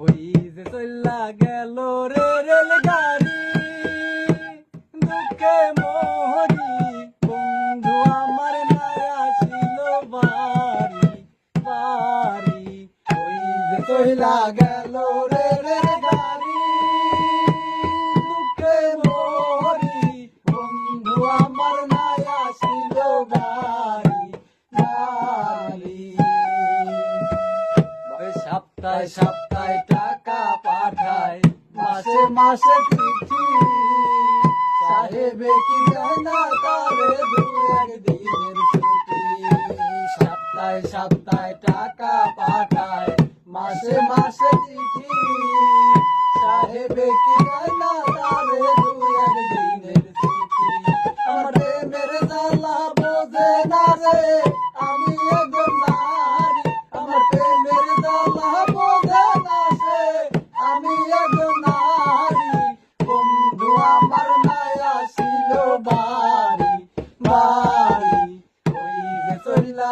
ওই যে চল্লা গেল রে রেল গাড়ি দুঃখে মরি বন্ধু আমার নাই আসিল বাড়ি বাড়ি। ওই যে চল্লা গেল রে রেল গাড়ি দুঃখে মরি বন্ধু আমার সপ্তাহে সপ্তাহে টাকা পাঠায়, মাসে মাসে চিঠি। সাহেবে কি জানা তারে দু একদিনের ছুটি। সপ্তাহে সপ্তাহে টাকা পাঠায়, মাসে মাসে চিঠি। সাহেবে কি জানা তারে দু একদিনের ছুটি। আমার প্রেমের জ্বালা বোঝে না রে, আমি একজন নারী। আমার প্রেমের জ্বালা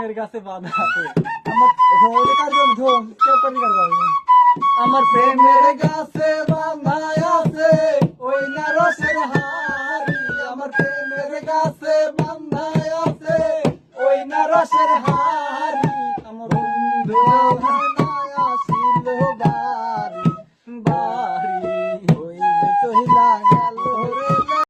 প্রেমের গাছে বাধা আমার প্রেমের গাছে বান্ধায় আছে, ওই না হাড়ি। আমার প্রেমের গাছে বান্ধায় আছে, ওই না হাড়ি। আমার বন্ধু আসিল বাড়ি বাড়ি ওই